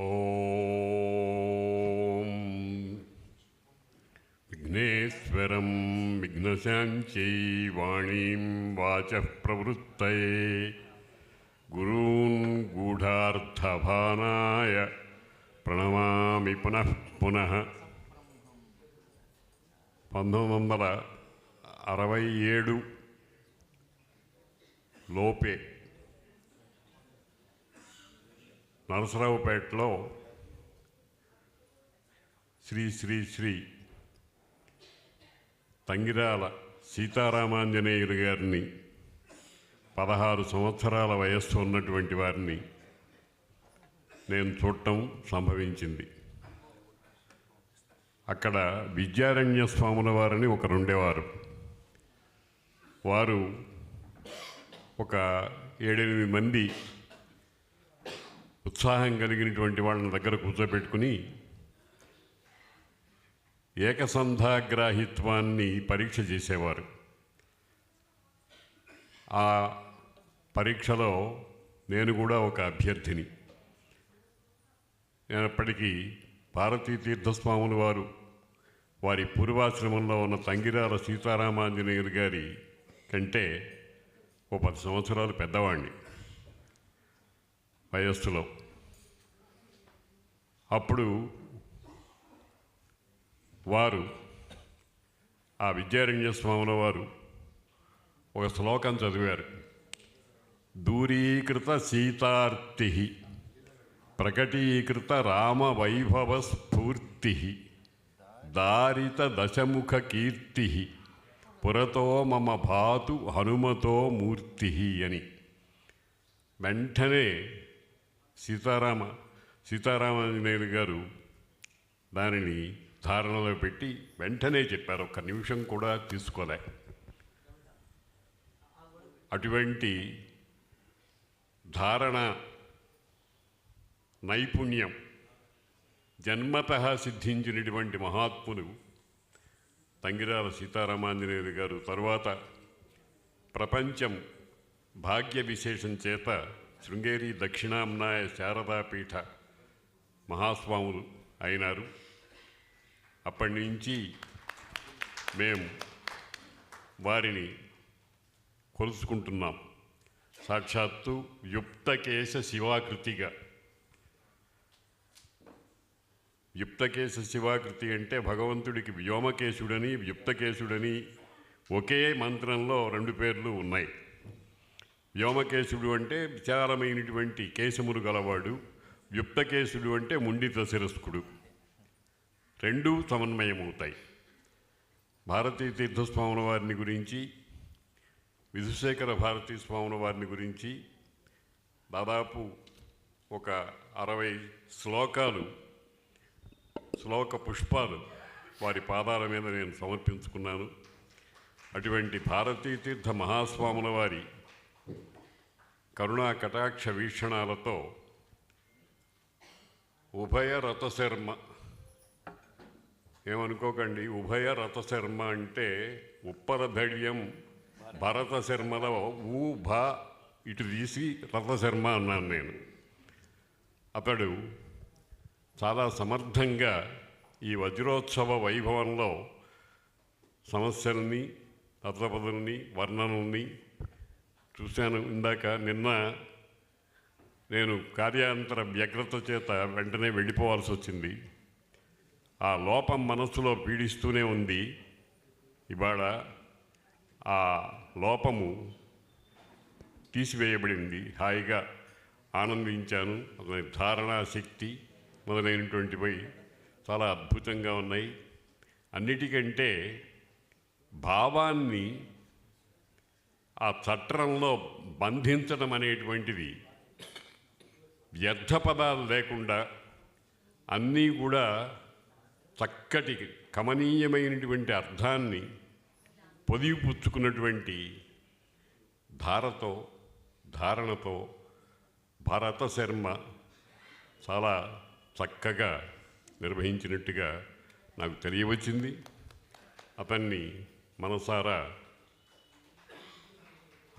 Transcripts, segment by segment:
ఓం. విఘ్నేశ్వరం విఘ్నశాంచై వాణీం వాచ ప్రవృత్తయే. గురూన్ గూఢార్థభానాయ ప్రణమామి పునః పునః. పంతొమ్మిది వందల అరవై ఏడు లోపే నరసరావుపేటలో శ్రీ శ్రీ శ్రీ తంగిరాల సీతారామాంజనేయులు గారిని పదహారు సంవత్సరాల వయస్సు ఉన్నటువంటి వారిని నేను చూడటం సంభవించింది. అక్కడ విద్యారణ్య స్వాముల వారిని ఒకరుండేవారు వారు ఒక ఏడెనిమిది మంది ఉత్సాహం కలిగినటువంటి వాళ్ళని దగ్గర కూర్చోబెట్టుకుని ఏకసంధాగ్రాహిత్వాన్ని పరీక్ష చేసేవారు. ఆ పరీక్షలో నేను కూడా ఒక అభ్యర్థిని. అప్పటికీ భారతీ తీర్థస్వాములు వారు. వారి పూర్వాశ్రమంలో ఉన్న తంగిరాల సీతారామాంజనేయులు గారి కంటే ఓ పది సంవత్సరాలు పెద్దవాణ్ణి. వయస్సులో అప్పుడు వారు ఆ విద్యారణ్య స్వాముల వారు ఒక శ్లోకం చదివారు. దూరీకృత సీతార్తి ప్రకటీకృత రామ వైభవ స్ఫూర్తి దారిత దశముఖ కీర్తి పురతో మమ భాతు హనుమతో మూర్తి అని. వెంటనే సీతారామ సీతారామాంజనేయులు గారు దానిని ధారణలో పెట్టి వెంటనే చెప్పారు. ఒక్క నిమిషం కూడా తీసుకోలే. అటువంటి ధారణ నైపుణ్యం జన్మత సిద్ధించినటువంటి మహాత్ములు తంగిరాల సీతారామాంజనేయులు గారు తరువాత ప్రపంచం భాగ్య విశేషం చేత శృంగేరి దక్షిణాంనాయ శారదాపీఠ మహాస్వాములు అయినారు. అప్పటి నుంచి మేము వారిని కొలుసుకుంటున్నాం. సాక్షాత్తు యుప్తకేశ శివాకృతిగా. యుప్తకేశ శివాకృతి అంటే భగవంతుడికి వ్యోమకేశుడని యుప్తకేశుడని ఒకే మంత్రంలో రెండు పేర్లు ఉన్నాయి. వ్యోమకేశుడు అంటే విచారమైనటువంటి కేశములు గలవాడు యుక్తకేశుడు అంటే ముండిత శిరస్కుడు రెండూ సమన్వయమవుతాయి. భారతీ తీర్థస్వాముల వారిని గురించి విధుశేఖర భారతీ స్వాముల వారిని గురించి దాదాపు ఒక అరవై శ్లోకాలు శ్లోక పుష్పాలు వారి పాదాల మీద నేను సమర్పించుకున్నాను. అటువంటి భారతీ తీర్థ మహాస్వాముల వారి కరుణా కటాక్ష వీక్షణాలతో ఉభయ రథశర్మ ఏమనుకోకండి ఉభయ రథశర్మ అంటే ఉప్పర ధైర్యం భరత శర్మలో ఊ భ ఇటు తీసి రథశర్మ అన్నాను నేను. అతడు చాలా సమర్థంగా ఈ వజ్రోత్సవ వైభవంలో సమస్యల్ని తత్వపదుల్ని వర్ణనల్ని చూశాను ఇందాక. నిన్న నేను కార్యాంతర వ్యగ్రత చేత వెంటనే వెళ్ళిపోవాల్సి వచ్చింది. ఆ లోపం మనస్సులో పీడిస్తూనే ఉంది. ఇవాళ ఆ లోపము తీసివేయబడింది. హాయిగా ఆనందించాను. అతని ధారణా శక్తి మొదలైనటువంటివి చాలా అద్భుతంగా ఉన్నాయి. అన్నిటికంటే భావాన్ని ఆ చట్టంలో బంధించడం అనేటువంటిది వ్యర్థ పదాలు లేకుండా అన్నీ కూడా చక్కటి కమనీయమైనటువంటి అర్థాన్ని పొదిగిపుచ్చుకున్నటువంటి ధారతో ధారణతో భరత శర్మ చాలా చక్కగా నిర్వహించినట్టుగా నాకు తెలియవచ్చింది. అతన్ని మనసారా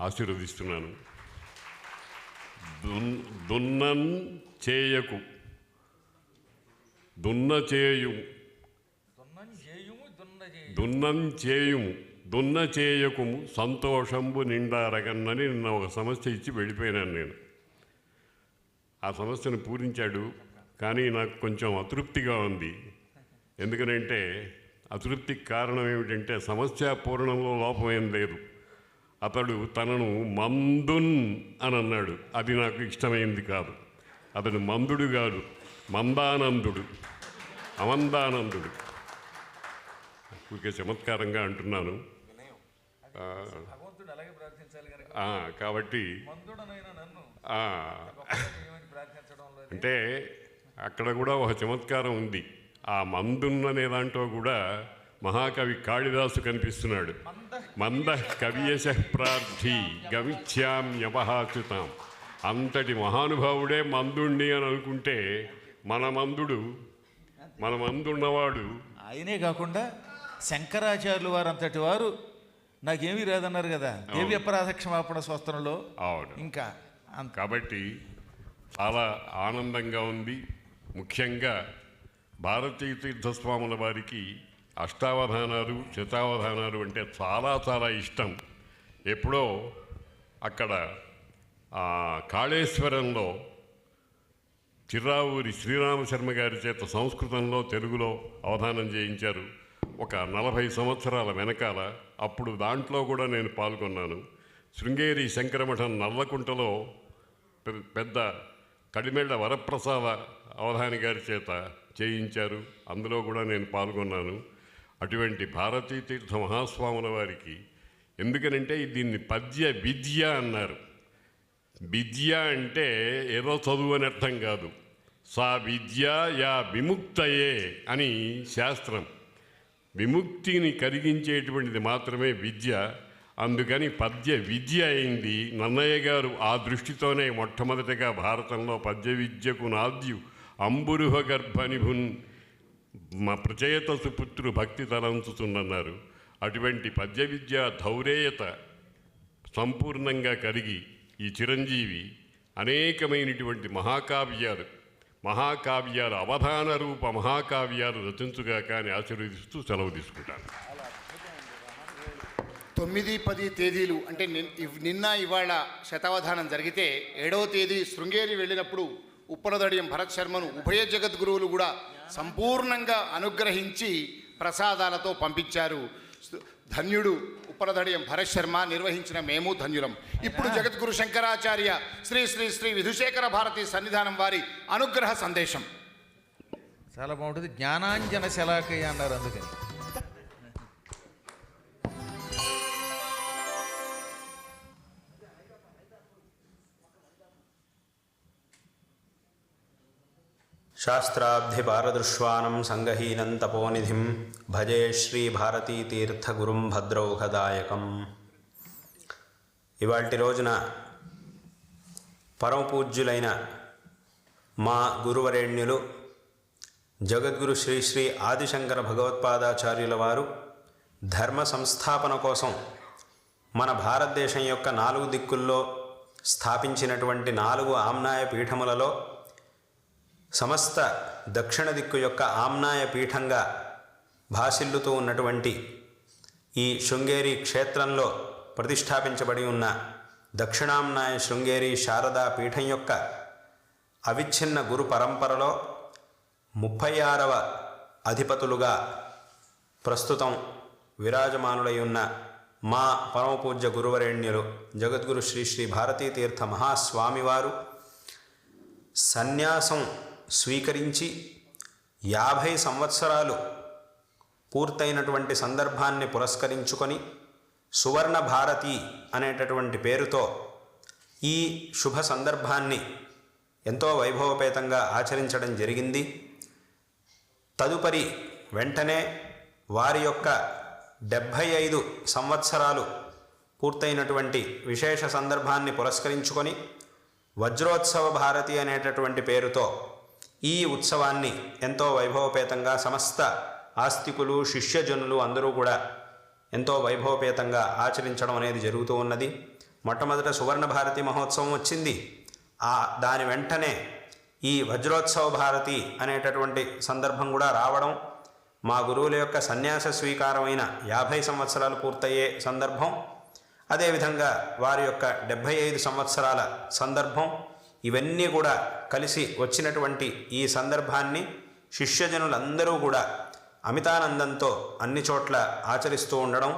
ఆశీర్వదిస్తున్నాను. దున్ దున్నన్ చేయకు. దున్న చేయు దున్నం చేయుము. దున్న దున్నం దున్న చేయకుము. సంతోషంబు నిండారగన్నని నిన్న ఒక సమస్య ఇచ్చి వెళ్ళిపోయినాను నేను. ఆ సమస్యను పూరించాడు కానీ నాకు కొంచెం అతృప్తిగా ఉంది. ఎందుకనంటే అతృప్తికి కారణం ఏమిటంటే సమస్య పూర్ణంలో లోపమేం లేదు. అతడు తనను మందున్ అని అన్నాడు. అది నాకు ఇష్టమైంది కాదు. అతడు మందుడు కాదు. మందానందుడు. అమందానందుడు. ఊరికే చమత్కారంగా అంటున్నాను. కాబట్టి అంటే అక్కడ కూడా ఒక చమత్కారం ఉంది. ఆ మందున్ననే దాంట్లో కూడా మహాకవి కాళిదాసు కనిపిస్తున్నాడు. మంద కవియశ ప్రార్థి గమిత్యామ్యపహాచుతాం అంతటి మహానుభావుడే మందుణ్ణి అని అనుకుంటే మన మందుడు మన మందున్నవాడు. ఆయనే కాకుండా శంకరాచార్యులు వారు అంతటి వారు నాకేమీ రాదన్నారు కదా. దేవి అపరాధ క్షమాపణ అవును. ఇంకా కాబట్టి చాలా ఆనందంగా ఉంది. ముఖ్యంగా భారతీయ తీర్థస్వాముల వారికి అష్టావధానాలు శతావధానాలు అంటే చాలా చాలా ఇష్టం. ఎప్పుడో అక్కడ కాళేశ్వరంలో చిర్రావూరి శ్రీరామశర్మ గారి చేత సంస్కృతంలో తెలుగులో అవధానం చేయించారు. ఒక నలభై సంవత్సరాల వెనకాల అప్పుడు దాంట్లో కూడా నేను పాల్గొన్నాను. శృంగేరి శంకరమఠం నల్లకుంటలో పె- పెద్ద కడిమెళ్ళ వరప్రసాద అవధాని గారి చేత చేయించారు. అందులో కూడా నేను పాల్గొన్నాను. అటువంటి భారతీ తీర్థ మహాస్వాముల వారికి ఎందుకనంటే దీన్ని పద్య విద్య అన్నారు. విద్య అంటే ఏదో చదువు అని అర్థం కాదు. సా విద్య యా విముక్తయే అని శాస్త్రం. విముక్తిని కలిగించేటువంటిది మాత్రమే విద్య. అందుకని పద్య విద్య అయింది. నన్నయ్య గారు ఆ దృష్టితోనే మొట్టమొదటిగా భారతంలో పద్య విద్యకు నాద్యు అంబురుహ గర్భనిభున్ మా ప్రజయత సుపుత్రు భక్తి తలంచుతున్నారు అటువంటి పద్య విద్య ధౌరేయత సంపూర్ణంగా కలిగి ఈ చిరంజీవి అనేకమైనటువంటి మహాకావ్యాలు మహాకావ్యాలు అవధాన రూప మహాకావ్యాలు రచించుగా కానీ ఆశీర్వదిస్తూ సెలవు తీసుకుంటాను. తొమ్మిది పది తేదీలు అంటే నిన్- ఇవ్- నిన్న ఇవాళ శతావధానం జరిగితే ఏడవ తేదీ శృంగేరి వెళ్ళినప్పుడు ఉప్పలదడియం భరత్ శర్మను ఉభయ జగద్గురువులు కూడా సంపూర్ణంగా అనుగ్రహించి ప్రసాదాలతో పంపించారు. ధన్యుడు ఉప్పలదడియం భరత్ శర్మ నిర్వహించిన మేము ధన్యులం. ఇప్పుడు జగద్గురు శంకరాచార్య శ్రీ శ్రీ శ్రీ విధుశేఖర భారతి సన్నిధానం వారి అనుగ్రహ సందేశం. చాలా బాగుంటుంది. జ్ఞానాంజన శలాకయ్య అన్నారు అందుకని. శాస్త్రాబ్ధిపారదృశ్వానం సంగహీనం తపోనిధిం భజే శ్రీభారతీతీర్థగురుం భద్రౌహదాయకం ఇవాల్టి రోజున పరమపూజ్యులైన మా గురువరేణ్యులు జగద్గురు శ్రీ శ్రీ ఆదిశంకర భగవత్పాదాచార్యుల వారు ధర్మ సంస్థాపన కోసం మన భారతదేశం యొక్క నాలుగు దిక్కుల్లో స్థాపించినటువంటి నాలుగు ఆమ్నాయ పీఠములలో సమస్త దక్షిణ దిక్కు యొక్క ఆమ్నాయ పీఠంగా భాసిల్లుతూ ఉన్నటువంటి ఈ శృంగేరి క్షేత్రంలో ప్రతిష్టాపించబడి ఉన్న దక్షిణామ్నాయ శృంగేరి శారదా పీఠం యొక్క అవిచ్ఛిన్న గురు పరంపరలో ముప్పై ఆరవ అధిపతులుగా ప్రస్తుతం విరాజమానులై ఉన్న మా పరమపూజ్య గురువరేణ్యులు జగద్గురు శ్రీ శ్రీ భారతీ తీర్థ మహాస్వామివారు సన్యాసం స్వీకరించి యాభై సంవత్సరాలు పూర్తయినటువంటి సందర్భాన్ని పురస్కరించుకొని సువర్ణ భారతి అనేటటువంటి పేరుతో ఈ శుభ సందర్భాన్ని ఎంతో వైభవపేతంగా ఆచరించడం జరిగింది. తదుపరి వెంటనే వారి యొక్క డెబ్భై ఐదు సంవత్సరాలు పూర్తయినటువంటి విశేష సందర్భాన్ని పురస్కరించుకొని వజ్రోత్సవ భారతి అనేటటువంటి పేరుతో ఈ ఉత్సవాన్ని ఎంతో వైభవపేతంగా సమస్త ఆస్తికులు శిష్యజనులు అందరూ కూడా ఎంతో వైభవపేతంగా ఆచరించడం అనేది జరుగుతూ ఉన్నది. మొట్టమొదట సువర్ణ భారతి మహోత్సవం వచ్చింది. ఆ దాని వెంటనే ఈ వజ్రోత్సవ భారతి అనేటటువంటి సందర్భం కూడా రావడం మా గురువుల యొక్క సన్యాస స్వీకారమైన యాభై సంవత్సరాలు పూర్తయ్యే సందర్భం అదేవిధంగా వారి యొక్క డెబ్భై ఐదు సంవత్సరాల సందర్భం ఇవన్నీ కూడా కలిసి వచ్చినటువంటి ఈ సందర్భాన్ని శిష్యజనులందరూ కూడా అమితానందంతో అన్ని చోట్ల ఆచరిస్తూ ఉండడం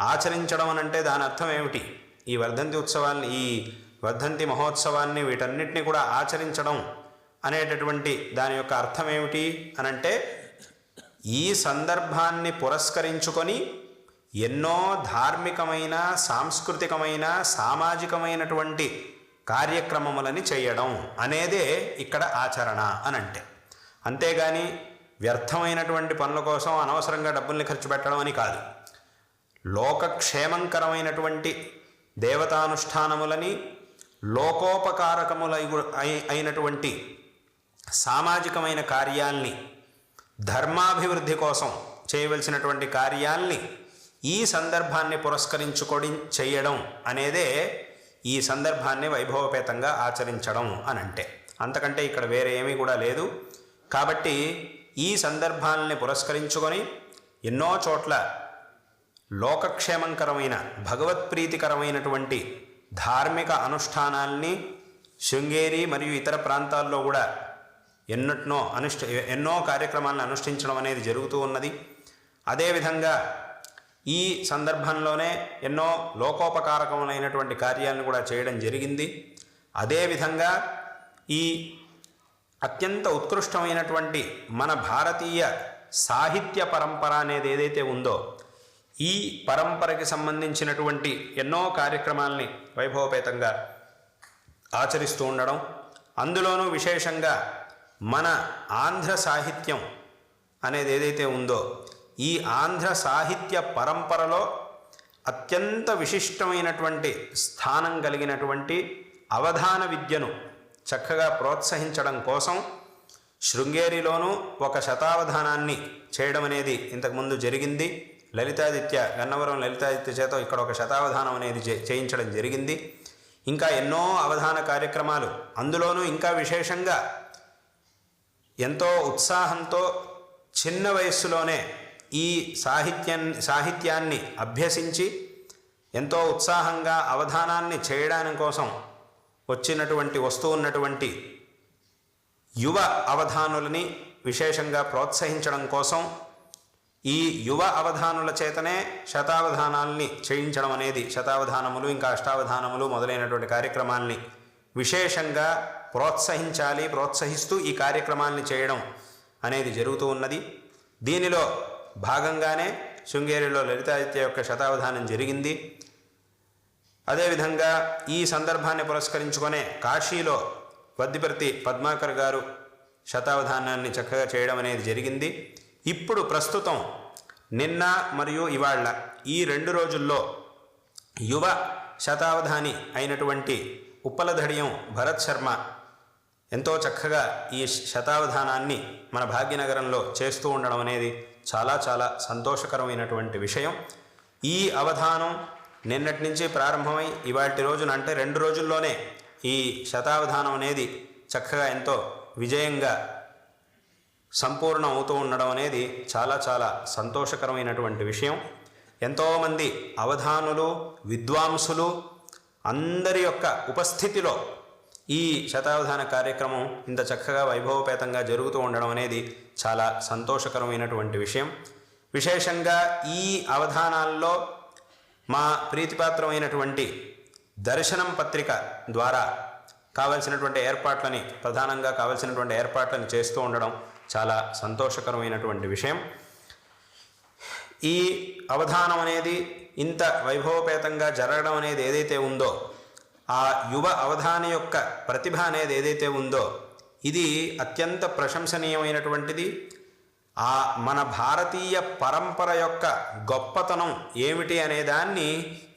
ఆచరించడం అనంటే దాని అర్థం ఏమిటి? ఈ వర్ధంతి ఉత్సవాన్ని ఈ వర్ధంతి మహోత్సవాన్ని వీటన్నిటిని కూడా ఆచరించడం అనేటటువంటి దాని యొక్క అర్థం ఏమిటి అనంటే ఈ సందర్భాన్ని పురస్కరించుకొని ఎన్నో ధార్మికమైన సాంస్కృతికమైన సామాజికమైనటువంటి కార్యక్రమములని చేయడం అనేదే ఇక్కడ ఆచరణ అని అంటే అంతేగాని వ్యర్థమైనటువంటి పనుల కోసం అనవసరంగా డబ్బుల్ని ఖర్చు పెట్టడం అని కాదు. లోకక్షేమంకరమైనటువంటి దేవతానుష్ఠానములని లోకోపకారకముల అయి- అయినటువంటి సామాజికమైన కార్యాల్ని ధర్మాభివృద్ధి కోసం చేయవలసినటువంటి కార్యాల్ని ఈ సందర్భాన్ని పురస్కరించుకొని చేయడం అనేదే ఈ సందర్భాన్ని వైభవపేతంగా ఆచరించడం అని అంటే అంతకంటే ఇక్కడ వేరే ఏమీ కూడా లేదు. కాబట్టి ఈ సందర్భాలని పురస్కరించుకొని ఎన్నో చోట్ల లోకక్షేమంకరమైన భగవత్ప్రీతికరమైనటువంటి ధార్మిక అనుష్ఠానాల్ని శృంగేరి మరియు ఇతర ప్రాంతాల్లో కూడా ఎన్నట్నో అనుష్ఠ ఎన్నో కార్యక్రమాలను అనుష్ఠించడం అనేది జరుగుతూ ఉన్నది. అదేవిధంగా ఈ సందర్భంలోనే ఎన్నో లోకోపకారకములైనటువంటి కార్యాలను కూడా చేయడం జరిగింది. అదేవిధంగా ఈ అత్యంత ఉత్కృష్టమైనటువంటి మన భారతీయ సాహిత్య పరంపర అనేది ఏదైతే ఉందో ఈ పరంపరకి సంబంధించినటువంటి ఎన్నో కార్యక్రమాల్ని వైభవపేతంగా ఆచరిస్తూ ఉండడం అందులోనూ విశేషంగా మన ఆంధ్ర సాహిత్యం అనేది ఏదైతే ఉందో ఈ ఆంధ్ర సాహిత్య పరంపరలో అత్యంత విశిష్టమైనటువంటి స్థానం కలిగినటువంటి అవధాన విద్యను చక్కగా ప్రోత్సహించడం కోసం శృంగేరిలోనూ ఒక శతావధానాన్ని చేయడం అనేది ఇంతకుముందు జరిగింది. లలితాదిత్య గన్నవరం లలితాదిత్య చేత ఇక్కడ ఒక శతావధానం అనేది చే- చేయించడం జరిగింది. ఇంకా ఎన్నో అవధాన కార్యక్రమాలు. అందులోనూ ఇంకా విశేషంగా ఎంతో ఉత్సాహంతో చిన్న వయస్సులోనే ఈ సాహిత్యం సాహిత్యాన్ని అభ్యసించి ఎంతో ఉత్సాహంగా అవధానాన్ని చేయడానికి కోసం వచ్చినటువంటి వస్తూ ఉన్నటువంటి యువ అవధానులని విశేషంగా ప్రోత్సహించడం కోసం ఈ యువ అవధానుల చేతనే శతావధానాల్ని చేయించడం అనేది శతావధానములు ఇంకా అష్టావధానములు మొదలైనటువంటి కార్యక్రమాల్ని విశేషంగా ప్రోత్సహించాలి ప్రోత్సహిస్తూ ఈ కార్యక్రమాల్ని చేయడం అనేది జరుగుతూ ఉన్నది. దీనిలో భాగంగానే శృంగేరిలో లలితాదిత్య యొక్క శతావధానం జరిగింది. అదేవిధంగా ఈ సందర్భాన్ని పురస్కరించుకునే కాశీలో వద్దిపర్తి పద్మాకర్ గారు శతావధానాన్ని చక్కగా చేయడం అనేది జరిగింది. ఇప్పుడు ప్రస్తుతం నిన్న మరియు ఇవాళ ఈ రెండు రోజుల్లో యువ శతావధాని అయినటువంటి ఉప్పలధడియం భరత్ శర్మ ఎంతో చక్కగా ఈ శతావధానాన్ని మన భాగ్యనగరంలో చేస్తూ ఉండడం అనేది చాలా చాలా సంతోషకరమైనటువంటి విషయం. ఈ అవధానం నిన్నటి నుంచి ప్రారంభమై ఇవాటి రోజున అంటే రెండు రోజుల్లోనే ఈ శతావధానం అనేది చక్కగా ఎంతో విజయంగా సంపూర్ణం అవుతూ ఉండడం అనేది చాలా చాలా సంతోషకరమైనటువంటి విషయం. ఎంతోమంది అవధానులు విద్వాంసులు అందరి యొక్క ఉపస్థితిలో ఈ శతావధాన కార్యక్రమం ఇంత చక్కగా వైభవపేతంగా జరుగుతూ ఉండడం అనేది చాలా సంతోషకరమైనటువంటి విషయం. విశేషంగా ఈ అవధానాల్లో మా ప్రీతిపాత్రమైనటువంటి దర్శనం పత్రిక ద్వారా కావలసినటువంటి ఏర్పాట్లని ప్రధానంగా కావలసినటువంటి ఏర్పాట్లను చేస్తూ ఉండడం చాలా సంతోషకరమైనటువంటి విషయం. ఈ అవధానం అనేది ఇంత వైభవపేతంగా జరగడం అనేది ఏదైతే ఉందో ఆ యువ అవధాన యొక్క ప్రతిభ అనేది ఏదైతే ఉందో ఇది అత్యంత ప్రశంసనీయమైనటువంటిది. ఆ మన భారతీయ పరంపర యొక్క గొప్పతనం ఏమిటి అనే దాన్ని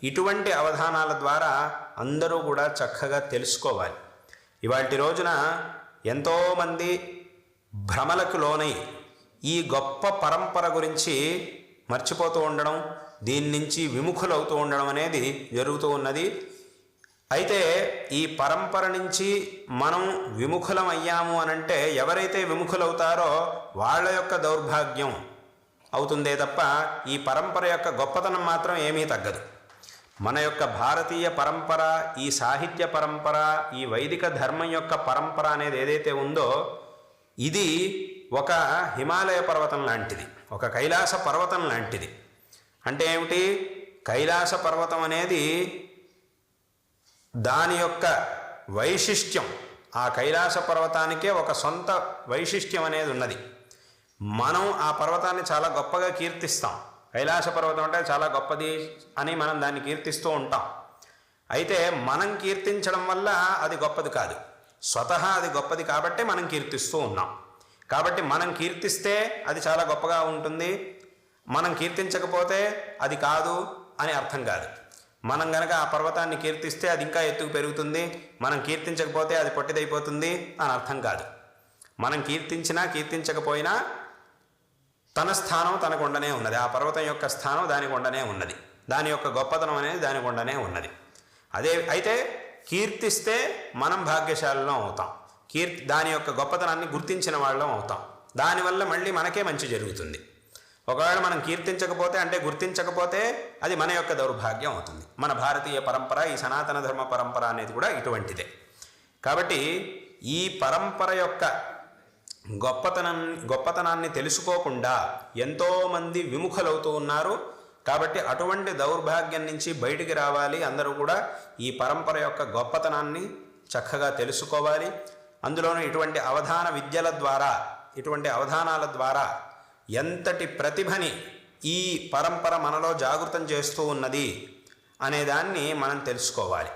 ఇటువంటి అవధానాల ద్వారా అందరూ కూడా చక్కగా తెలుసుకోవాలి. ఇవాటి రోజున ఎంతోమంది భ్రమలకు లోనై ఈ గొప్ప పరంపర గురించి మర్చిపోతూ ఉండడం దీని నుంచి విముఖులవుతూ ఉండడం అనేది జరుగుతూ ఉన్నది. అయితే ఈ పరంపర నుంచి మనం విముఖులం అయ్యాము అనంటే ఎవరైతే విముఖులవుతారో వాళ్ళ యొక్క దౌర్భాగ్యం అవుతుందే తప్ప ఈ పరంపర యొక్క గొప్పతనం మాత్రం ఏమీ తగ్గదు. మన యొక్క భారతీయ పరంపర ఈ సాహిత్య పరంపర ఈ వైదిక ధర్మం యొక్క పరంపర అనేది ఏదైతే ఉందో ఇది ఒక హిమాలయ పర్వతం లాంటిది ఒక కైలాస పర్వతం లాంటిది. అంటే ఏమిటి? కైలాస పర్వతం అనేది దాని యొక్క వైశిష్ట్యం ఆ కైలాస పర్వతానికే ఒక సొంత వైశిష్ట్యం అనేది ఉన్నది. మనం ఆ పర్వతాన్ని చాలా గొప్పగా కీర్తిస్తాం. కైలాస పర్వతం అంటే చాలా గొప్పది అని మనం దాన్ని కీర్తిస్తూ ఉంటాం. అయితే మనం కీర్తించడం వల్ల అది గొప్పది కాదు. స్వతహా అది గొప్పది కాబట్టి మనం కీర్తిస్తూ ఉన్నాం. కాబట్టి మనం కీర్తిస్తే అది చాలా గొప్పగా ఉంటుంది. మనం కీర్తించకపోతే అది కాదు అని అర్థం కాదు. మనం గనక ఆ పర్వతాన్ని కీర్తిస్తే అది ఇంకా ఎత్తుకు పెరుగుతుంది. మనం కీర్తించకపోతే అది పొట్టిదైపోతుంది అని అర్థం కాదు. మనం కీర్తించినా కీర్తించకపోయినా తన స్థానం తనకు ఉండనే ఉన్నది. ఆ పర్వతం యొక్క స్థానం దానికి ఉండనే ఉన్నది. దాని యొక్క గొప్పతనం అనేది దానికి ఉండనే ఉన్నది. అదే అయితే కీర్తిస్తే మనం భాగ్యశాలలో అవుతాం. కీర్తి దాని యొక్క గొప్పతనాన్ని గుర్తించిన వాళ్ళం అవుతాం. దానివల్ల మళ్ళీ మనకే మంచి జరుగుతుంది. ఒకవేళ మనం కీర్తించకపోతే అంటే గుర్తించకపోతే అది మన యొక్క దౌర్భాగ్యం అవుతుంది. మన భారతీయ పరంపర ఈ సనాతన ధర్మ పరంపర అనేది కూడా ఇటువంటిదే. కాబట్టి ఈ పరంపర యొక్క గొప్పతనం గొప్పతనాన్ని తెలుసుకోకుండా ఎంతోమంది విముఖలవుతూ ఉన్నారు. కాబట్టి అటువంటి దౌర్భాగ్యం నుంచి బయటికి రావాలి. అందరూ కూడా ఈ పరంపర యొక్క గొప్పతనాన్ని చక్కగా తెలుసుకోవాలి. అందులోనూ ఇటువంటి అవధాన విద్యల ద్వారా ఇటువంటి అవధానాల ద్వారా ఎంతటి ప్రతిభని ఈ పరంపర మనలో జాగృతం చేస్తూ ఉన్నది అనేదాన్ని మనం తెలుసుకోవాలి.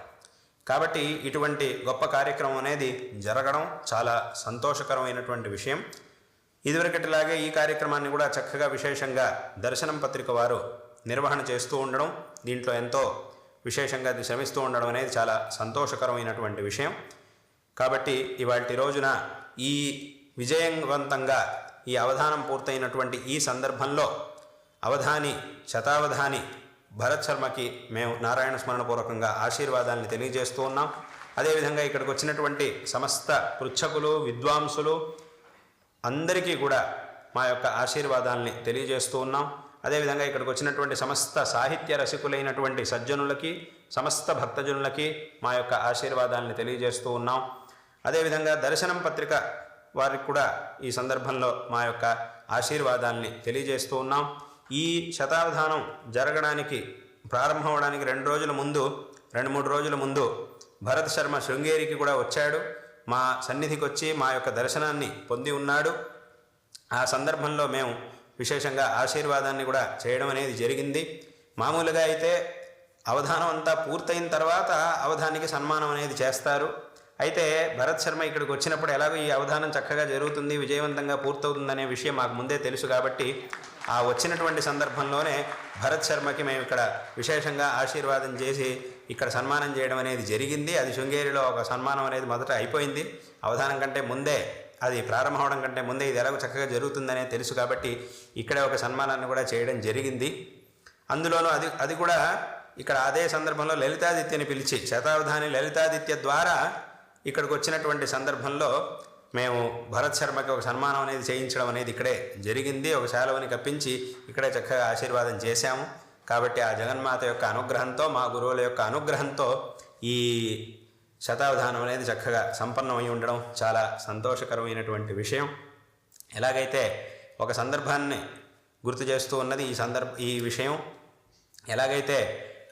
కాబట్టి ఇటువంటి గొప్ప కార్యక్రమం అనేది జరగడం చాలా సంతోషకరమైనటువంటి విషయం. ఇదివరకటిలాగే ఈ కార్యక్రమాన్ని కూడా చక్కగా విశేషంగా దర్శనం పత్రిక వారు నిర్వహణ చేస్తూ ఉండడం దీంట్లో ఎంతో విశేషంగా అది శ్రమిస్తూ ఉండడం అనేది చాలా సంతోషకరమైనటువంటి విషయం. కాబట్టి ఇవాటి రోజున ఈ విజయవంతంగా ఈ అవధానం పూర్తయినటువంటి ఈ సందర్భంలో అవధాని శతావధాని భరత్ శర్మకి మేము నారాయణ స్మరణపూర్వకంగా ఆశీర్వాదాన్ని తెలియజేస్తూ ఉన్నాం. అదేవిధంగా ఇక్కడికి వచ్చినటువంటి సమస్త పృచ్ఛకులు విద్వాంసులు అందరికీ కూడా మా యొక్క ఆశీర్వాదాల్ని తెలియజేస్తూ ఉన్నాం. అదేవిధంగా ఇక్కడికి వచ్చినటువంటి సమస్త సాహిత్య రసికులైనటువంటి సజ్జనులకి సమస్త భక్తజనులకి మా యొక్క ఆశీర్వాదాల్ని తెలియజేస్తూ ఉన్నాం. అదేవిధంగా దర్శనం పత్రిక వారికి కూడా ఈ సందర్భంలో మా యొక్క ఆశీర్వాదాల్ని తెలియజేస్తూ ఉన్నాం. ఈ శతావధానం జరగడానికి ప్రారంభం అవడానికి రెండు రోజుల ముందు రెండు మూడు రోజుల ముందు భరత్ శర్మ శృంగేరికి కూడా వచ్చాడు. మా సన్నిధికి వచ్చి మా యొక్క దర్శనాన్ని పొంది ఉన్నాడు. ఆ సందర్భంలో మేము విశేషంగా ఆశీర్వాదాన్ని కూడా చేయడం అనేది జరిగింది. మామూలుగా అయితే అవధానం అంతా పూర్తయిన తర్వాత అవధానికి సన్మానం అనేది చేస్తారు. అయితే భరత్ శర్మ ఇక్కడికి వచ్చినప్పుడు ఎలాగో ఈ అవధానం చక్కగా జరుగుతుంది విజయవంతంగా పూర్తవుతుందనే విషయం మాకు ముందే తెలుసు కాబట్టి ఆ వచ్చినటువంటి సందర్భంలోనే భరత్ శర్మకి మేము ఇక్కడ విశేషంగా ఆశీర్వాదం చేసి ఇక్కడ సన్మానం చేయడం అనేది జరిగింది. అది శృంగేరిలో ఒక సన్మానం అనేది మొదట అయిపోయింది. అవధానం కంటే ముందే అది ప్రారంభం అవడం కంటే ముందే ఇది ఎలాగో చక్కగా జరుగుతుందనే తెలుసు కాబట్టి ఇక్కడే ఒక సన్మానాన్ని కూడా చేయడం జరిగింది. అందులోనూ అది అది కూడా ఇక్కడ అదే సందర్భంలో లలితాదిత్యని పిలిచి శతావధాని లలితాదిత్య ద్వారా ఇక్కడికి వచ్చినటువంటి సందర్భంలో మేము భరత్ శర్మకి ఒక సన్మానం అనేది చేయించడం అనేది ఇక్కడే జరిగింది. ఒక శాలవని కప్పించి ఇక్కడే చక్కగా ఆశీర్వాదం చేశాము. కాబట్టి ఆ జగన్మాత యొక్క అనుగ్రహంతో మా గురువుల యొక్క అనుగ్రహంతో ఈ శతావధానం అనేది చక్కగా సంపన్నమై ఉండడం చాలా సంతోషకరమైనటువంటి విషయం. ఎలాగైతే ఒక సందర్భాన్ని గుర్తు చేస్తూ ఉన్నది ఈ సందర్భ ఈ విషయం. ఎలాగైతే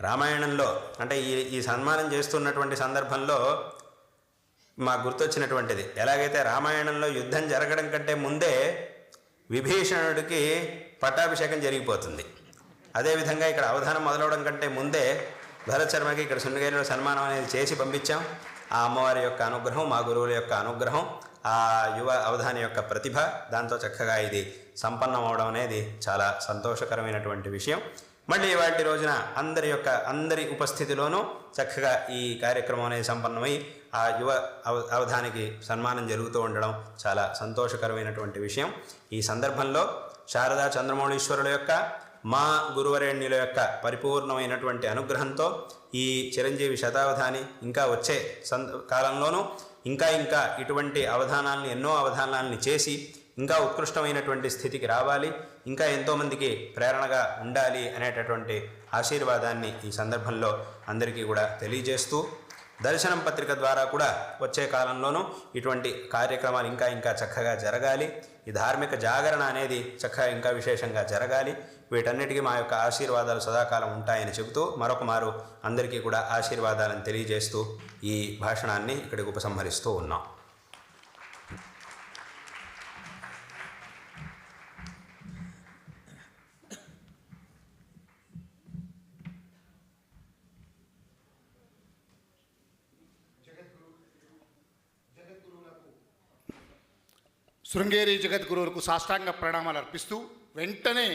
రామాయణంలో అంటే ఈ ఈ సన్మానం చేస్తున్నటువంటి సందర్భంలో మా గుర్తొచ్చినటువంటిది. ఎలాగైతే రామాయణంలో యుద్ధం జరగడం కంటే ముందే విభీషణుడికి పట్టాభిషేకం జరిగిపోతుంది. అదేవిధంగా ఇక్కడ అవధానం మొదలవడం కంటే ముందే భరత్ శర్మకి ఇక్కడ శృంగేరిలో సన్మానం అనేది చేసి పంపించాం. ఆ అమ్మవారి యొక్క అనుగ్రహం మా గురువుల యొక్క అనుగ్రహం ఆ యువ అవధాని యొక్క ప్రతిభ దాంతో చక్కగా ఇది సంపన్నం అవడం అనేది చాలా సంతోషకరమైనటువంటి విషయం. మళ్ళీ వాటి రోజున అందరి యొక్క అందరి ఉపస్థితిలోనూ చక్కగా ఈ కార్యక్రమం అనేది సంపన్నమై ఆ యువ అవ అవధానికి సన్మానం జరుగుతూ ఉండడం చాలా సంతోషకరమైనటువంటి విషయం. ఈ సందర్భంలో శారదా చంద్రమౌళీశ్వరుల యొక్క మా గురువరేణ్యుల యొక్క పరిపూర్ణమైనటువంటి అనుగ్రహంతో ఈ చిరంజీవి శతావధాని ఇంకా వచ్చే సంద కాలంలోనూ ఇంకా ఇంకా ఇటువంటి అవధానాలను ఎన్నో అవధానాలని చేసి ఇంకా ఉత్కృష్టమైనటువంటి స్థితికి రావాలి ఇంకా ఎంతోమందికి ప్రేరణగా ఉండాలి అనేటటువంటి ఆశీర్వాదాన్ని ఈ సందర్భంలో అందరికీ కూడా తెలియజేస్తూ దర్శనం పత్రిక ద్వారా కూడా వచ్చే కాలంలోనూ ఇటువంటి కార్యక్రమాలు ఇంకా ఇంకా చక్కగా జరగాలి. ఈ ధార్మిక జాగరణ అనేది చక్కగా ఇంకా విశేషంగా జరగాలి. వీటన్నిటికీ మా యొక్క ఆశీర్వాదాలు సదాకాలం ఉంటాయని చెబుతూ మరొక మారు అందరికీ కూడా ఆశీర్వాదాలను తెలియజేస్తూ ఈ భాషణాన్ని ఇక్కడికి ఉపసంహరిస్తూ ఉన్నాం. శృంగేరి జగద్గురువులకు సాష్టాంగ ప్రణామాలు అర్పిస్తూ వెంటనే